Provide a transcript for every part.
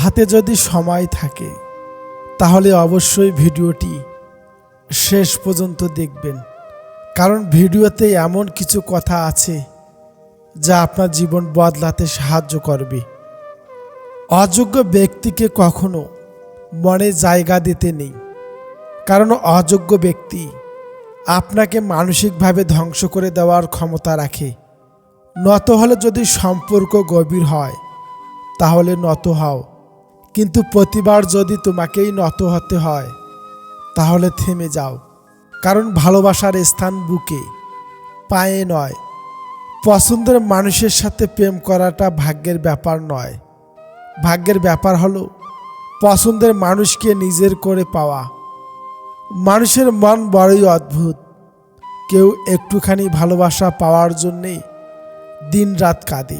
হাতে যদি সময় থাকে, তাহলে অবশ্যই ভিডিওটি শেষ পর্যন্ত দেখবেন। কারণ ভিডিওতে এমন কিছু কথা আছে, যা আপনার জীবন বদলাতে সাহায্য করবে। অযোগ্য ব্যক্তিকে কখনো মনে জায়গা দিতে নেই, কারণ অযোগ্য ব্যক্তি আপনাকে মানসিকভাবে ধ্বংস করে দেওয়ার ক্ষমতা রাখে। নত হলে যদি সম্পর্ক গভীর হয়, তাহলে নত হও। কিন্তু প্রতিবার যদি তোমাকেই নত হতে হয়, তাহলে থেমে যাও। কারণ ভালোবাসার স্থান বুকে, পায়ে নয়। পছন্দের মানুষের সাথে প্রেম করাটা ভাগ্যের ব্যাপার নয়। ভাগ্যের ব্যাপার হলো, পছন্দের মানুষকে নিজের করে পাওয়া। মানুষের মন বড়ই অদ্ভুত। কেউ একটুখানি ভালোবাসা পাওয়ার জন্যে দিন রাত কাঁদে।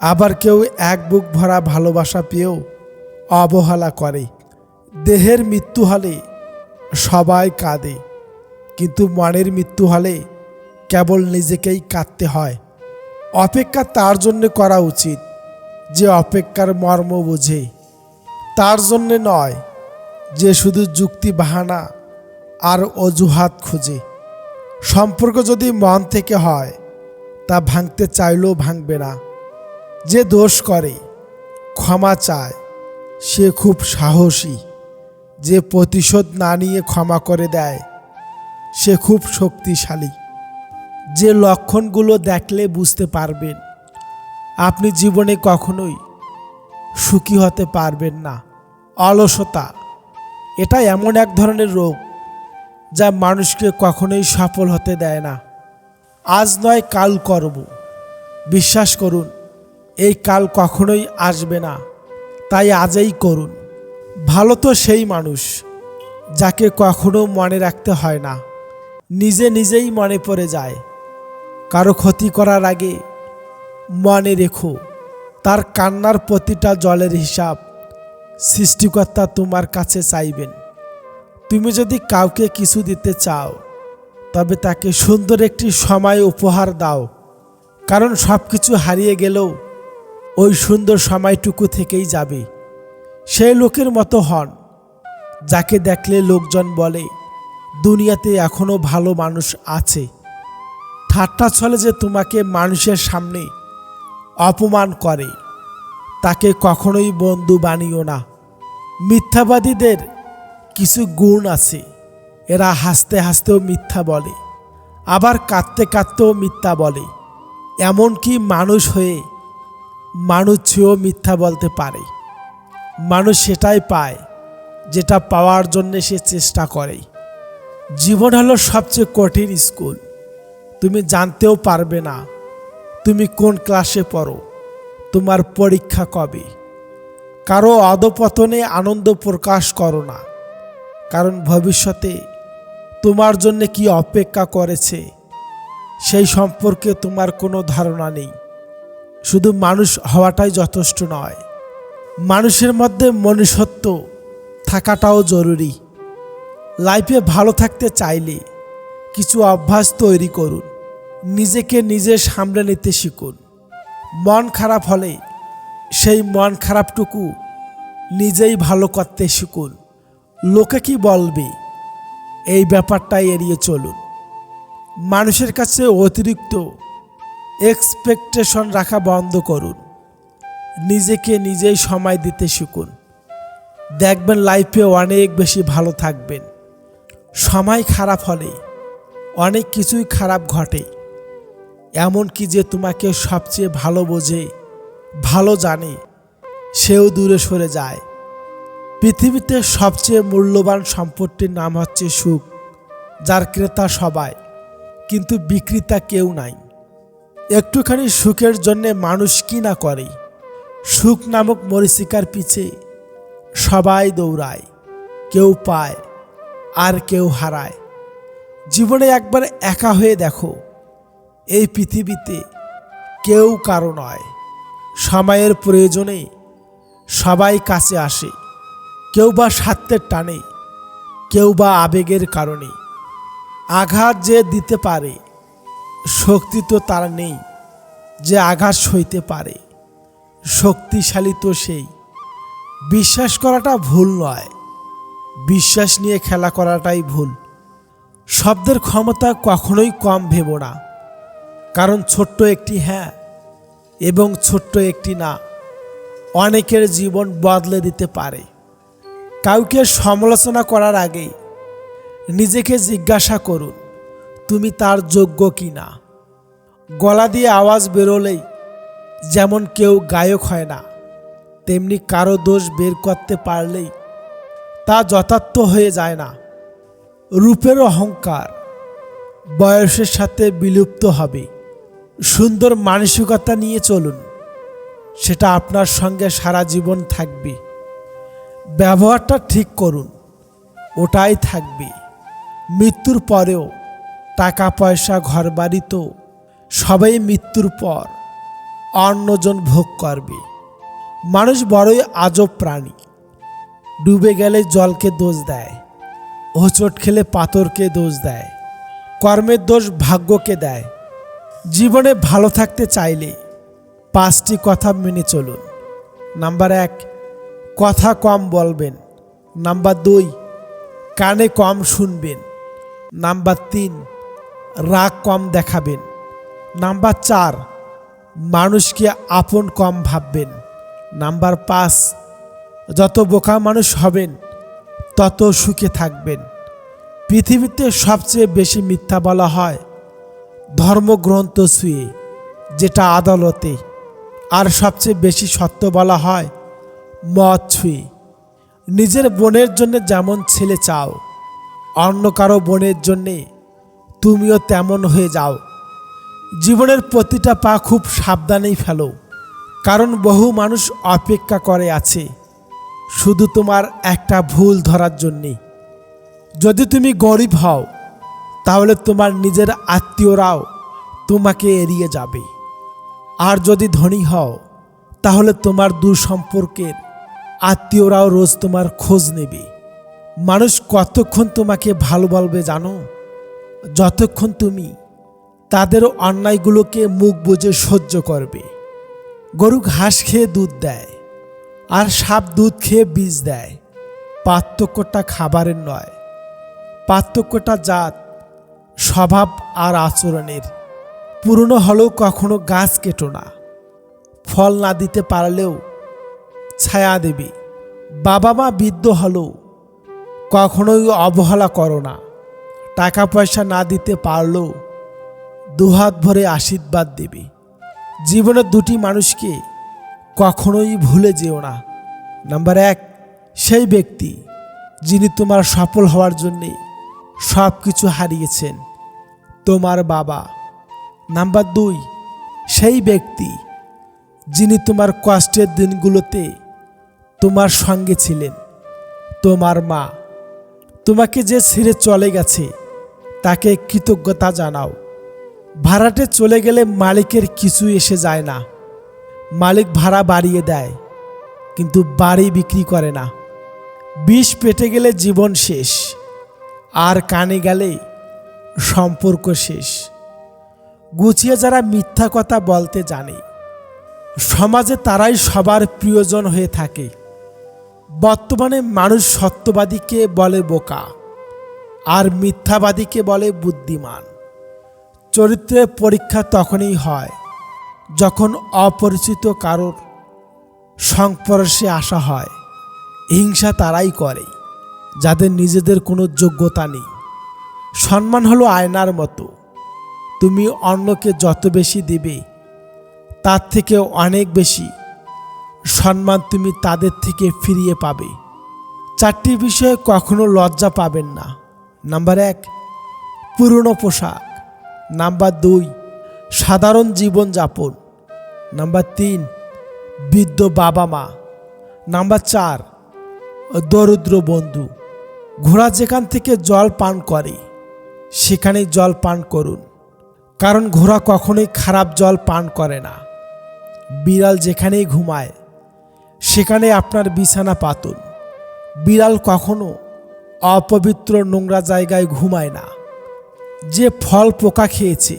আবার কেউ এক বুক ভরা ভালোবাসা পেয়েও অবহেলা করে। দেহের মৃত্যু হলে সবাই কাঁদে, কিন্তু মনের মৃত্যু হলে কেবল নিজেকেই কাঁদতে হয়। অপেক্ষা তার জন্য করা উচিত যে অপেক্ষার মর্ম বোঝে। তার জন্যে নয় যে শুধু যুক্তি বাহানা আর অজুহাত খুঁজে। সম্পর্ক যদি মন থেকে হয়, তা ভাঙতে চাইলেও ভাঙবে না। যে দোষ করে, ক্ষমা চায়। সে খুব সাহসী, যে প্রতিশোধ না নিয়ে ক্ষমা করে দেয়। সে খুব শক্তিশালী, যে লক্ষণগুলো দেখলে বুঝতে পারবেন। আপনি জীবনে কখনোই সুখী হতে পারবেন না। অলসতা, এটা এমন এক ধরনের রোগ, যা মানুষকে কখনোই সফল হতে দেয় না। আজ নয়, কাল করব। বিশ্বাস করুন, এই কাল কখনোই আসবে না। তাই আজই করুন। ভালো তো সেই মানুষ, যাকে কখনো মনে রাখতে হয় না। নিজে নিজেই মনে পড়ে যায়। কারও ক্ষতি করার আগে মনে রেখো, তার কান্নার প্রতিটা জলের হিসাব সৃষ্টিকর্তা তোমার কাছে চাইবেন। তুমি যদি কাউকে কিছু দিতে চাও, তবে তাকে সুন্দর একটি সময় উপহার দাও। কারণ সব কিছু হারিয়ে গেলেও ওই সুন্দর সময়টুকু থেকেই যাবে। সেই লোকের মতো হন, যাকে দেখলে লোকজন বলে, দুনিয়াতে এখনও ভালো মানুষ আছে। ঠাট্টা ছলে যে তোমাকে মানুষের সামনে অপমান করে, তাকে কখনোই বন্ধু বানিও না। মিথ্যাবাদীদের কিছু গুণ আছে, এরা হাসতে হাসতেও মিথ্যা বলে, আবার কাঁদতে কাঁদতেও মিথ্যা বলে। এমনকি মানুষ হয়ে মানুষ চেয়েও মিথ্যা বলতে পারে। মানুষ সেটাই পায়, যেটা পাওয়ার জন্য সে চেষ্টা করে। জীবন হলো সবচেয়ে কঠিন স্কুল। তুমি জানতেও পারবে না তুমি কোন ক্লাসে পড়ো, তোমার পরীক্ষা কবে। কারও অধপতনে আনন্দ প্রকাশ করো না, কারণ ভবিষ্যতে তোমার জন্য কি অপেক্ষা করেছে, সেই সম্পর্কে তোমার কোনো ধারণা নেই। শুধু মানুষ হওয়াটাই যথেষ্ট নয়। মানুষের মধ্যে মনুষ্যত্ব থাকাটাও জরুরি। লাইফে ভালো থাকতে চাইলে কিছু অভ্যাস তৈরি করুন। নিজেকে নিজে সামলে নিতে শিখুন। মন খারাপ হলে সেই মন খারাপটুকু নিজেই ভালো করতে শিখুন। লোকে কি বলবে? এই ব্যাপারটাই এড়িয়ে চলুন। মানুষের কাছে অতিরিক্ত এক্সপেকটেশন রাখা বন্ধ করুন। নিজেকে নিজেই সময় দিতে শিখুন। দেখবেন লাইফে অনেক বেশি ভালো থাকবেন। সময় খারাপ হলে অনেক কিছুই খারাপ ঘটে। এমন কি যে তোমাকে সবচেয়ে ভালো বোঝে, ভালো জানে, সেও দূরে সরে যায়। পৃথিবীতে সবচেয়ে মূল্যবান সম্পত্তির নাম হচ্ছে সুখ, যার ক্রেতা সবাই, কিন্তু বিক্রেতা কেউ নাই। একটুখানি সুখের জন্যে মানুষ কি না করে? সুখ নামক মরিচিকার পিছে সবাই দৌড়ায়। কেউ পায়, আর কেউ হারায়। জীবনে একবার একা হয়ে দেখো, এই পৃথিবীতে কেউ কারও নয়। সময়ের প্রয়োজনে সবাই কাছে আসে, কেউ বা স্বার্থের টানে, কেউ বা আবেগের কারণে। আঘাত যে দিতে পারে, শক্তি তো তার নেই যে আঘাত সইতে পারে। শক্তিশালী তো সেই। বিশ্বাস করাটা ভুল নয়। বিশ্বাস নিয়ে খেলা করাটাই ভুল। শব্দের ক্ষমতা কখনোই কম ভেব না। কারণ ছোট্ট একটি হ্যাঁ এবং ছোট্ট একটি না অনেকের জীবন বদলে দিতে পারে। কাউকে সমালোচনা করার আগে নিজেকে জিজ্ঞাসা করুন, তুমি তার যোগ্য কি না? গলা দিয়ে আওয়াজ বেরোলেই যেমন কেউ গায়ক হয় না, তেমনি কারও দোষ বের করতে পারলেই তা যথার্থ হয়ে যায় না। রূপের অহংকার বয়সের সাথে বিলুপ্ত হবে। সুন্দর মানসিকতা নিয়ে চলুন, সেটা আপনার সঙ্গে সারা জীবন থাকবে। ব্যবহারটা ঠিক করুন, ওটাই থাকবে। মৃত্যুর পরেও টাকা পয়সা ঘরবাড়ি তো সবাই মৃত্যুর পর। অন্যজন ভোগ করবে। মানুষ বড়ই আজব প্রাণী। ডুবে গেলে জলকে দোষ দেয়, হোঁচট খেলে পাথরকে দোষ দেয়, কর্মের দোষ ভাগ্যকে দেয়। জীবনে ভালো থাকতে চাইলে পাঁচটি কথা মেনে চলুন। নাম্বার এক, কথা কম বলবেন। নাম্বার দুই, কানে কম শুনবেন। নাম্বার তিন, রাগ কম দেখাবেন। নাম্বার চার মানুষকে আপন কম ভাববেন। নাম্বার পাঁচ, যত বোকা মানুষ হবেন, তত সুখে থাকবেন। পৃথিবীতে সবচেয়ে বেশি মিথ্যা বলা হয় ধর্মগ্রন্থ ছুঁয়ে, যেটা আদালতে। আর সবচেয়ে বেশি সত্য বলা হয় মদ ছুঁয়ে। নিজের বোনের জন্য যেমন ছেলে চাও, অন্য কারও বোনের জন্যে তুমিও তেমন হয়ে যাও। জীবনের প্রতিটা পা খুব সাবধানেই ফেলো, কারণ বহু মানুষ অপেক্ষা করে আছে শুধু তোমার একটা ভুল ধরার জন্যে। যদি তুমি গরিব হও, তাহলে তোমার নিজের আত্মীয়রাও তোমাকে এড়িয়ে যাবে। আর যদি ধনী হও, তাহলে তোমার দূর সম্পর্কের আত্মীয়রাও রোজ তোমার খোঁজ নেবে। মানুষ কতক্ষণ তোমাকে ভালো বলবে জানো? যতক্ষণ তুমি তাদের অন্যায়গুলোকে মুখ বুজে সহ্য করবে। গরু ঘাস খেয়ে দুধ দেয়, আর সাপ দুধ খেয়ে বীজ দেয়। পার্থক্যটা খাবারের নয়, পার্থক্যটা জাত, স্বভাব আর আচরণের। পুরনো হলেও কখনো গাছ কেটো না। ফল না দিতে পারলেও ছায়া দেবে। বাবা মা বৃদ্ধ হলেও কখনোই অবহেলা করো না। টাকা পয়সা না দিতে পারলেও দুহাত ভরে আশীর্বাদ দেবে। জীবনের দুটি মানুষকে কখনোই ভুলে যেও না। নাম্বার এক, সেই ব্যক্তি যিনি তোমার সফল হওয়ার জন্যে সব কিছু হারিয়েছেন, তোমার বাবা। নাম্বার দুই, সেই ব্যক্তি যিনি তোমার কষ্টের দিনগুলোতে তোমার সঙ্গে ছিলেন, তোমার মা। তোমাকে যে ছেড়ে চলে গেছে, তাকে কৃতজ্ঞতা জানাও। ভাড়াটে চলে গেলে মালিকের কিছু এসে যায় না। মালিক ভাড়া বাড়িয়ে দেয়, কিন্তু বাড়ি বিক্রি করে না। বিষ পেটে গেলে জীবন শেষ, আর কানে গেলে সম্পর্ক শেষ। গুছিয়ে যারা মিথ্যা কথা বলতে জানে, সমাজে তারাই সবার প্রিয়জন হয়ে থাকে। বর্তমানে মানুষ সত্যবাদীকে বলে বোকা, আর মিথ্যাবাদীকে বলে বুদ্ধিমান। চরিত্রের পরীক্ষা তখনই হয় যখন অপরিচিত কারোর সংস্পর্শে আসা হয়। হিংসা তারাই করে, যাদের নিজেদের কোনো যোগ্যতা নেই। সম্মান হলো আয়নার মতো। তুমি অন্যকে যত বেশি দেবে, তার থেকে অনেক বেশি সম্মান তুমি তাদের থেকে ফিরিয়ে পাবে। চারটি বিষয়ে কখনো লজ্জা পাবেন না। নাম্বার এক, পুরনো পোশাক। নাম্বার দুই, সাধারণ জীবনযাপন। নাম্বার তিন, বৃদ্ধ বাবা মা নাম্বার চার, দরিদ্র বন্ধু। ঘোড়া যেখান থেকে জল পান করে, সেখানেই জল পান করুন। কারণ ঘোড়া কখনোই খারাপ জল পান করে না। বিড়াল যেখানেই ঘুমায় সেখানে আপনার বিছানা পাতুন। বিড়াল কখনো অপবিত্র নোংরা জায়গায় ঘুমায় না। যে ফল পোকা খেয়েছে,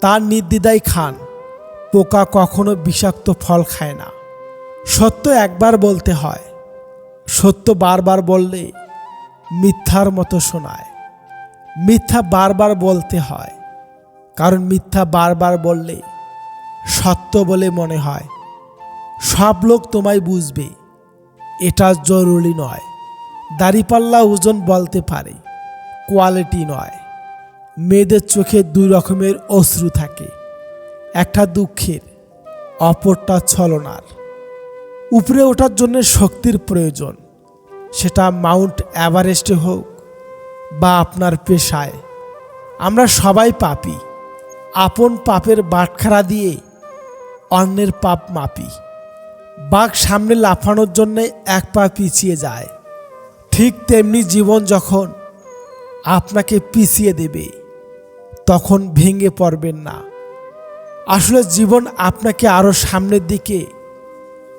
তার নির্দ্বিধায় খান। পোকা কখনো বিষাক্ত ফল খায় না। সত্য একবার বলতে হয়, সত্য বারবার বললে মিথ্যার মতো শোনায়। মিথ্যা বারবার বলতে হয়, কারণ মিথ্যা বারবার বললে সত্য বলে মনে হয়। সব লোক তোমায় বুঝবে, এটা জরুরি নয়। দাড়িপাল্লা ওজন বলতে পারে, কোয়ালিটি নয়। মেয়েদের চোখে দুই রকমের অশ্রু থাকে। একটা দুঃখের, অপরটা ছলনার। উপরে ওঠার জন্য শক্তির প্রয়োজন। সেটা মাউন্ট এভারেস্টে হোক বা আপনার পেশায়। আমরা সবাই পাপি। আপন পাপের বাটখারা দিয়ে অন্যের পাপ মাপি। বাঘ সামনে লাফানোর জন্য এক পা পিছিয়ে যায়। ঠিক তেমনি জীবন যখন আপনাকে পিছিয়ে দেবে। তখন ভেঙে পড়বেন না। আসলে জীবন আপনাকে আরও সামনের দিকে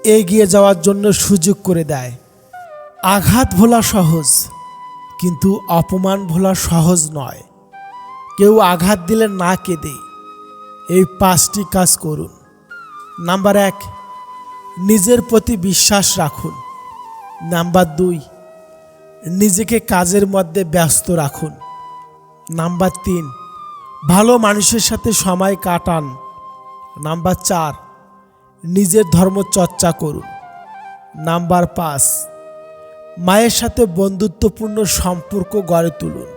এগিয়ে যাওয়ার জন্য সুযোগ করে দেয়। আঘাত ভোলা সহজ, কিন্তু অপমান ভোলা সহজ নয়। কেউ আঘাত দিলে না কেঁদে এই পাঁচটি কাজ করুন। নাম্বার এক, নিজের প্রতি বিশ্বাস রাখুন। নাম্বার দুই, নিজেকে কাজের মধ্যে ব্যস্ত রাখুন। নাম্বার তিন ভালো মানুষের সাথে সময় কাটান। নাম্বার চার, নিজের ধর্ম চর্চা করুন। নাম্বার পাঁচ, মায়ের সাথে বন্ধুত্বপূর্ণ সম্পর্ক গড়ে তুলুন।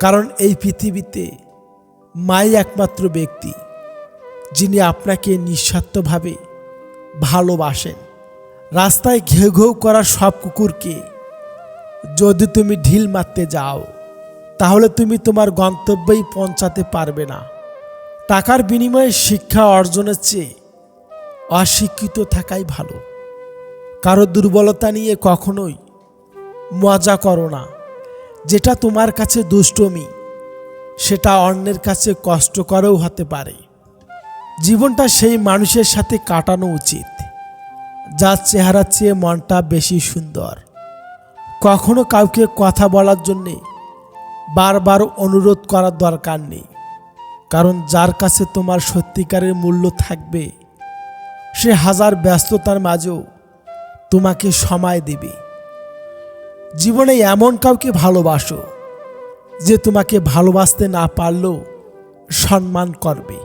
কারণ এই পৃথিবীতে মাই একমাত্র ব্যক্তি, যিনি আপনাকে নিঃস্বার্থভাবে ভালোবাসেন। রাস্তায় ঘেউ ঘেউ করা সব কুকুরকে যদি তুমি ঢিল মারতে যাও তাহলে তুমি তোমার গন্তব্যেই পৌঁছাতে পারবে না। টাকার বিনিময়ে শিক্ষা অর্জনের চেয়ে অশিক্ষিত থাকাই ভালো। কারও দুর্বলতা নিয়ে কখনোই মজা করো না। যেটা তোমার কাছে দুষ্টমি, সেটা অন্যের কাছে কষ্টকরও হতে পারে। জীবনটা সেই মানুষের সাথে কাটানো উচিত, যার চেহারার চেয়ে মনটা বেশি সুন্দর। কখনো কাউকে কথা বলার জন্যে বারবার অনুরোধ করার দরকার নেই। কারণ যার কাছে তোমার সত্যিকারের মূল্য থাকবে, সে হাজার ব্যস্ততার মাঝেও তোমাকে সময় দেবে। জীবনে এমন কাউকে ভালোবাসো যে তোমাকে ভালোবাসতে না পারলেও সম্মান করবে।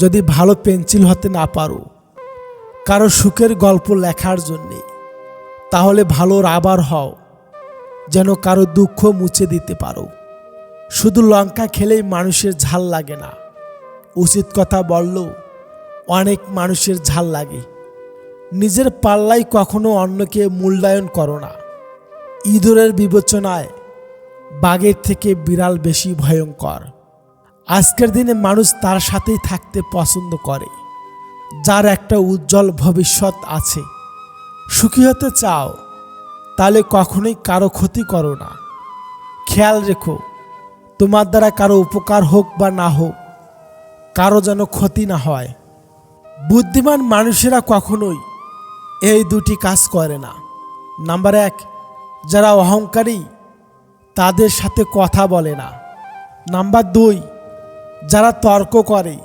যদি ভালো পেন্সিল হতে না পারো, কারও সুখের গল্প লেখার জন্যে, তাহলে ভালো রাবার হও। যেন কারও দুঃখ মুছে দিতে পারো। শুধু লঙ্কা খেলেই মানুষের ঝাল লাগে না। উচিত কথা বললেও অনেক মানুষের ঝাল লাগে। নিজের পাল্লাই কখনো অন্যকে মূল্যায়ন করো না। ইঁদুরের বিবেচনায় বাঘের থেকে বিড়াল বেশি ভয়ঙ্কর। আজকের দিনে মানুষ তার সাথেই থাকতে পছন্দ করে। যার একটা উজ্জ্বল ভবিষ্যৎ আছে। সুখী হতে চাও তাহলে কখনোই কারও ক্ষতি করো না। খেয়াল রেখো, তোমার দ্বারা কারও উপকার হোক বা না হোক, কারও যেন ক্ষতি না হয়। বুদ্ধিমান মানুষেরা কখনোই এই দুটি কাজ করে না। নাম্বার এক, যারা অহংকারী, তাদের সাথে কথা বলে না। নাম্বার দুই, যারা তর্ক করে,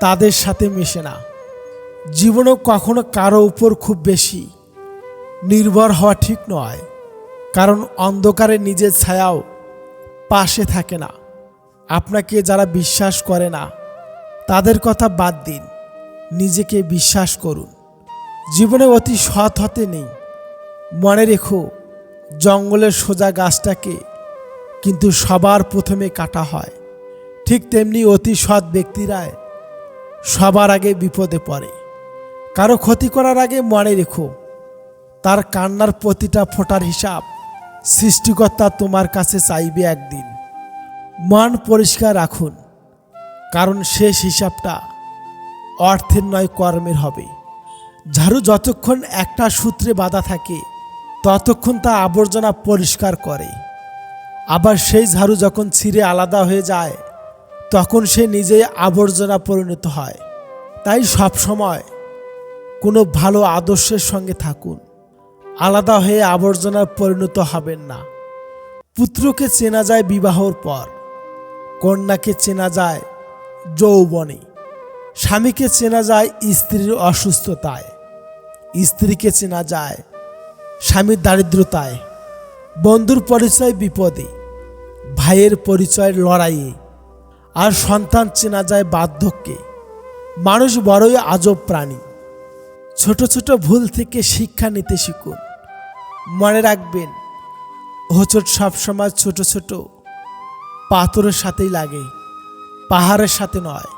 তাদের সাথে মেশে না। জীবনেও কখনো কারও উপর খুব বেশি নির্ভর হওয়া ঠিক নয়, কারণ অন্ধকারে নিজের ছায়াও পাশে থাকে না। আপনাকে যারা বিশ্বাস করে না, তাদের কথা বাদ দিন, নিজেকে বিশ্বাস করুন। জীবনে অতি সৎ হতে নেই। মনে রেখো, জঙ্গলের সোজা গাছটাকে কিন্তু সবার প্রথমে কাটা হয়। ঠিক তেমনি অতি সৎ ব্যক্তিরাই সবার আগে বিপদে পড়ে। কারও ক্ষতি করার আগে মনে রেখো তার কান্নার প্রতিটা ফোটার হিসাব সৃষ্টিকর্তা তোমার কাছে চাইবে একদিন। মন পরিষ্কার রাখুন, কারণ শেষ হিসাবটা অর্থের নয়, কর্মের হবে। ঝাড়ু যতক্ষণ একটা সূত্রে বাঁধা থাকে, ততক্ষণ তা আবর্জনা পরিষ্কার করে। আবার সেই ঝাড়ু যখন ছিঁড়ে আলাদা হয়ে যায়, তখন সে নিজেই আবর্জনা পরিণত হয়। তাই সব সময় কোনো ভালো আদর্শের সঙ্গে থাকুন। আলাদা হয়ে আবর্জনার পরিণত হবেন না। পুত্রকে চেনা যায় বিবাহর পর, কন্যাকে চেনা যায় যৌবনে, স্বামীকে চেনা যায় স্ত্রীর অসুস্থতায়, স্ত্রীকে চেনা যায় স্বামীর দারিদ্রতায়, বন্ধুর পরিচয় বিপদে, ভাইয়ের পরিচয় লড়াইয়ে, আর সন্তান চেনা যায় বার্ধক্যে। মানুষ বড়ই আজব প্রাণী। ছোট ছোট ভুল থেকে শিক্ষা নিতে শিখুন। মনে রাখবেন হোঁচট সবসময় ছোট ছোট পাথরের সাথেই লাগে পাহাড়ের সাথে নয়।